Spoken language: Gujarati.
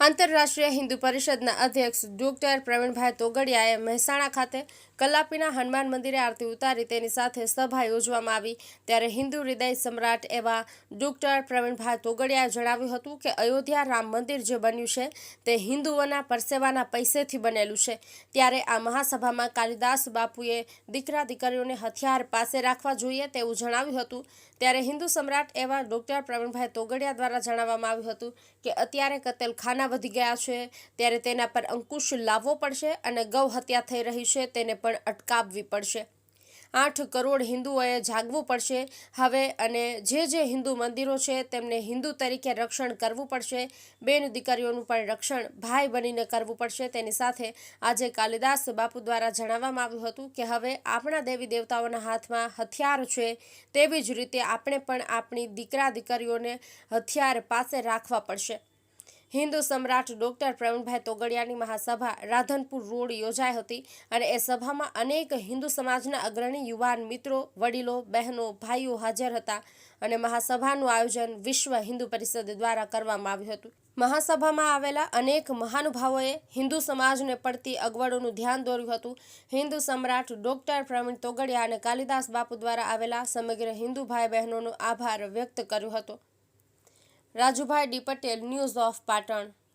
આંતરરાષ્ટ્રીય હિન્દુ પરિષદના અધ્યક્ષ ડોક્ટર પ્રવીણભાઈ તોગડિયાએ મહેસાણા ખાતે કલાપીના હનુમાન મંદિરે આરતી ઉતારી તેની સાથે સભા યોજવામાં આવી. ત્યારે હિન્દુ હૃદય સમ્રાટ એવા ડોક્ટર પ્રવીણભાઈ તોગડિયાએ જણાવ્યું હતું કે અયોધ્યા રામ મંદિર જે બન્યું છે તે હિન્દુઓના પરસેવાના પૈસેથી બનેલું છે. ત્યારે આ મહાસભામાં કાલિદાસ બાપુએ દીકરા દીકરીઓને હથિયાર પાસે રાખવા જોઈએ તેવું જણાવ્યું હતું. ત્યારે હિન્દુ સમ્રાટ એવા ડોક્ટર પ્રવીણભાઈ તોગડિયા દ્વારા જણાવવામાં આવ્યું હતું કે અત્યારે કતલખાના વધી ગયા છે. ત્યારે તેના પર અંકુશ લાવવો પડશે અને ગૌ હત્યા થઈ રહી છે, તેને પણ અટકાવવી પડશે. આઠ કરોડ હિન્દુઓએ જાગવું પડશે હવે અને જે જે હિન્દુ મંદિરો છે, તેમને હિન્દુ તરીકે રક્ષણ કરવું પડશે. બેન દીકરીઓનું પણ રક્ષણ ભાઈ બનીને કરવું પડશે. તેની સાથે આજે કાલિદાસ બાપુ દ્વારા જણાવવામાં આવ્યું હતું કે હવે આપણા દેવી દેવતાઓના હાથમાં હથિયાર છે. તેવી જ રીતે આપણે પણ આપણી દીકરા દીકરીઓને હથિયાર પાસે રાખવા પડશે. હિન્દુ સમ્રાટ ડોક્ટર પ્રવીણભાઈ તોગડિયાની મહાસભા રાધનપુર રોડ યોજાઈ હતી અને એ સભામાં અનેક હિન્દુ સમાજના અગ્રણી યુવાન મિત્રો, વડીલો, બહેનો, ભાઈઓ હાજર હતા અને મહાસભાનું આયોજન વિશ્વ હિન્દુ પરિષદ દ્વારા કરવામાં આવ્યું હતું. મહાસભામાં આવેલા અનેક મહાનુભાવોએ હિન્દુ સમાજને પડતી અગવડોનું ધ્યાન દોર્યું હતું. હિન્દુ સમ્રાટ ડોક્ટર પ્રવીણ તોગડિયા અને કાલિદાસ બાપુ દ્વારા આવેલા સમગ્ર હિન્દુ ભાઈ બહેનોનો આભાર વ્યક્ત કર્યો હતો. Rajubhai D Patel news of Patan.